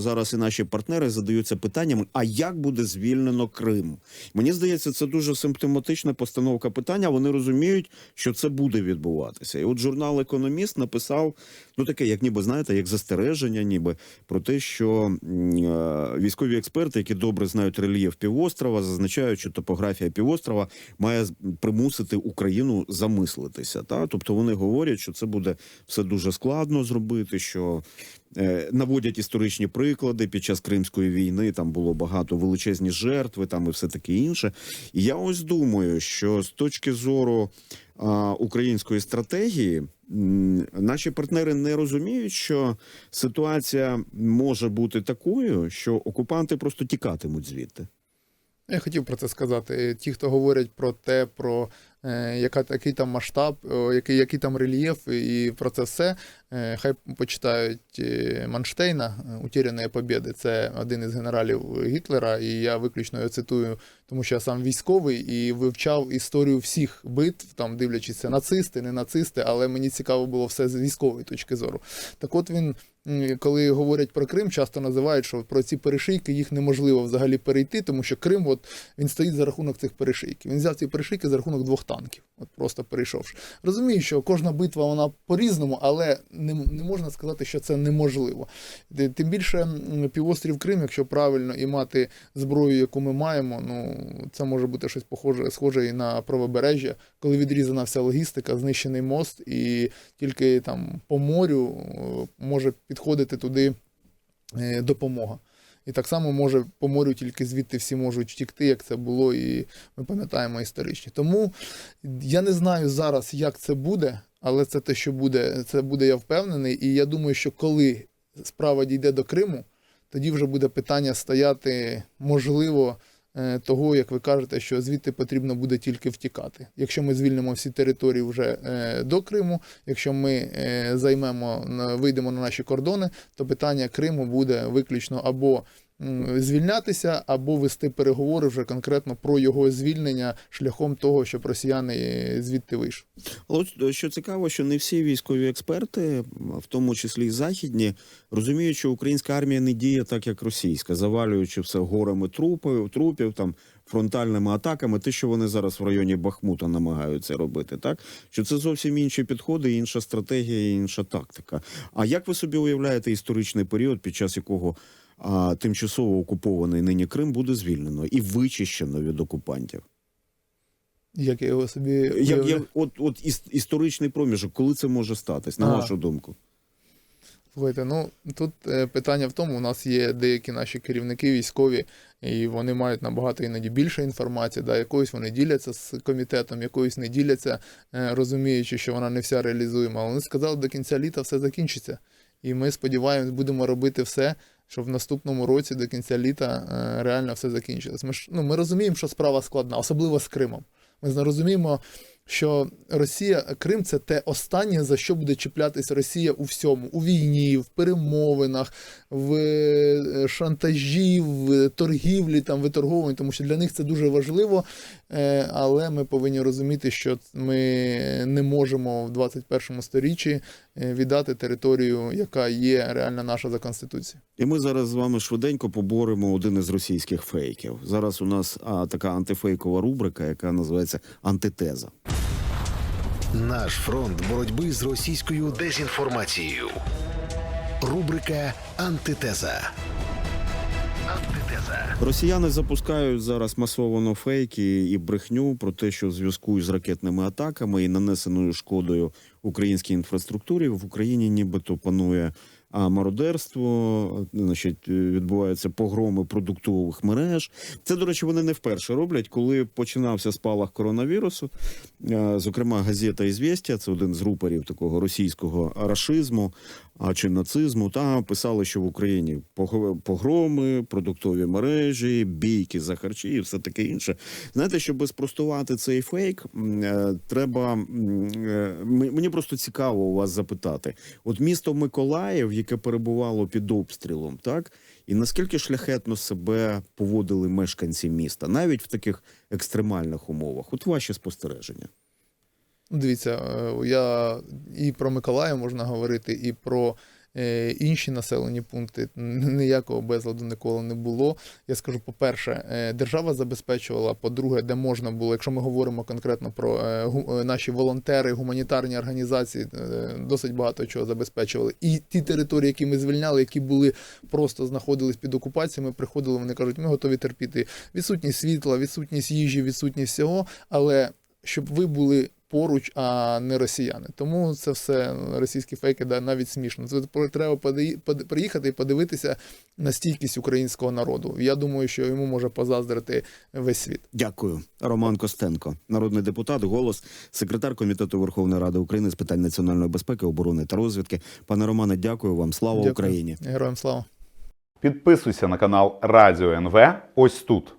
зараз і наші партнери задаються питаннями: а як буде звільнено Крим? Мені здається, це дуже симптоматична постановка питання. Вони розуміють, що це буде відбуватися. І от журнал Економіст написав ну таке, як ніби знаєте, як застереження, ніби про те, що е, військові експерти, які добре знають рельєф півострова, зазначають, що топографія півострова має примусити Україну замислитися. Та тобто вони говорять, що це буде все дуже складно зробити. що Наводять історичні приклади під час Кримської війни. Там було багато величезні жертви, там і все таке інше. І я ось думаю, що з точки зору а, української стратегії, наші партнери не розуміють, що ситуація може бути такою, що окупанти просто тікатимуть звідти. Я хотів про це сказати. Ті, хто говорять про те, про е, яка, який там масштаб, який, який там рельєф, і про це все, е, хай почитають е, Манштейна «Утеряної побєди. Це один із генералів Гітлера, і я виключно його цитую, тому що я сам військовий і вивчав історію всіх битв, там дивлячись, нацисти, не нацисти, але мені цікаво було все з військової точки зору. Так от він коли говорять про Крим, часто називають, що про ці перешийки їх неможливо взагалі перейти, тому що Крим, от він стоїть за рахунок цих перешийків. Він взяв ці перешийки за рахунок двох танків, от просто перейшовши. Розумію, що кожна битва вона по-різному, але не, не можна сказати, що це неможливо. Тим більше півострів Крим, якщо правильно і мати зброю, яку ми маємо, ну це може бути щось похоже, схоже і на правобережжя, коли відрізана вся логістика, знищений мост, і тільки там по морю може підходити туди е, допомога. І так само може по морю тільки звідти всі можуть втікти, як це було, і ми пам'ятаємо історичні. Тому я не знаю зараз, як це буде, але це те, що буде, це буде я впевнений. І я думаю, що коли справа дійде до Криму, тоді вже буде питання стояти, можливо, того, як ви кажете, що звідти потрібно буде тільки втікати. Якщо ми звільнимо всі території вже е, до Криму, якщо ми е, займемо, вийдемо на наші кордони, то питання Криму буде виключно або звільнятися, або вести переговори вже конкретно про його звільнення шляхом того, щоб росіяни звідти вийшли. От е, що цікаво, що не всі військові експерти, в тому числі й західні, розуміють, що українська армія не діє так, як російська, завалюючи все горами трупів, трупів там. Фронтальними атаками, те, що вони зараз в районі Бахмута намагаються робити, так що це зовсім інші підходи, інша стратегія, інша тактика. А як ви собі уявляєте історичний період, під час якого а, тимчасово окупований нині Крим буде звільнено і вичищено від окупантів? Як я його собі Як, як от, от іс- історичний проміжок, коли це може статись, на Ага. вашу думку? Слухайте, ну тут е, питання в тому, у нас є деякі наші керівники військові, і вони мають набагато іноді більше інформації, да, якоюсь вони діляться з комітетом, якоюсь не діляться, е, розуміючи, що вона не вся реалізуєма. Але вони сказали, до кінця літа все закінчиться. І ми сподіваємось, будемо робити все, щоб в наступному році до кінця літа е, реально все закінчилось. Ми ж ну, ми розуміємо, що справа складна, особливо з Кримом. Ми розуміємо, що Росія, Крим це те останнє, за що буде чіплятись Росія у всьому: у війні, в перемовинах, в е, шантажі, в торгівлі, там, виторговуванні, тому що для них це дуже важливо. Е, Але ми повинні розуміти, що ми не можемо в 21 сторіччі е, віддати територію, яка є реально наша за конституцією. І ми зараз з вами швиденько поборемо один із російських фейків. Зараз у нас а, така антифейкова рубрика, яка називається антитеза. Наш фронт боротьби з російською дезінформацією. Рубрика Антитеза. Антитеза. Росіяни запускають зараз масовано фейки і брехню про те, що в зв'язку із ракетними атаками і нанесеною шкодою українській інфраструктурі в Україні нібито панує а, мародерство, значить, відбуваються погроми продуктових мереж. Це, до речі, вони не вперше роблять. Коли починався спалах коронавірусу, зокрема, газета «Ізвєстія», це один з рупорів такого російського рашизму а, чи нацизму, та писали, що в Україні пог- погроми, продуктові мережі, бійки за харчі і все таке інше. Знаєте, щоб спростувати цей фейк, е, треба е, мені просто цікаво у вас запитати. От місто Миколаїв, яке перебувало під обстрілом, так і наскільки шляхетно себе поводили мешканці міста, навіть в таких екстремальних умовах? От ваші спостереження. Дивіться, е, я і про Миколая можна говорити, і про інші населені пункти. Ніякого безладу ніколи не було. Я скажу, по-перше, е, держава забезпечувала. По-друге, де можна було, якщо ми говоримо конкретно про е, е, наші волонтери, гуманітарні організації, е, досить багато чого забезпечували. І ті території, які ми звільняли, які були просто знаходились під окупацією, ми приходили, вони кажуть, ми готові терпіти відсутність світла, відсутність їжі, відсутність всього, але щоб ви були поруч, а не росіяни. Тому це все російські фейки, да, навіть смішно. Це про- треба приїхати і подивитися на стійкість українського народу. Я думаю, що йому може позаздрити весь світ. Дякую. Роман Костенко, народний депутат, голос, секретар комітету Верховної Ради України з питань національної безпеки, оборони та розвідки. Пане Романе, дякую вам. Слава Дякую. Україні. Героям слава! Підписуйся на канал Радіо НВ ось тут.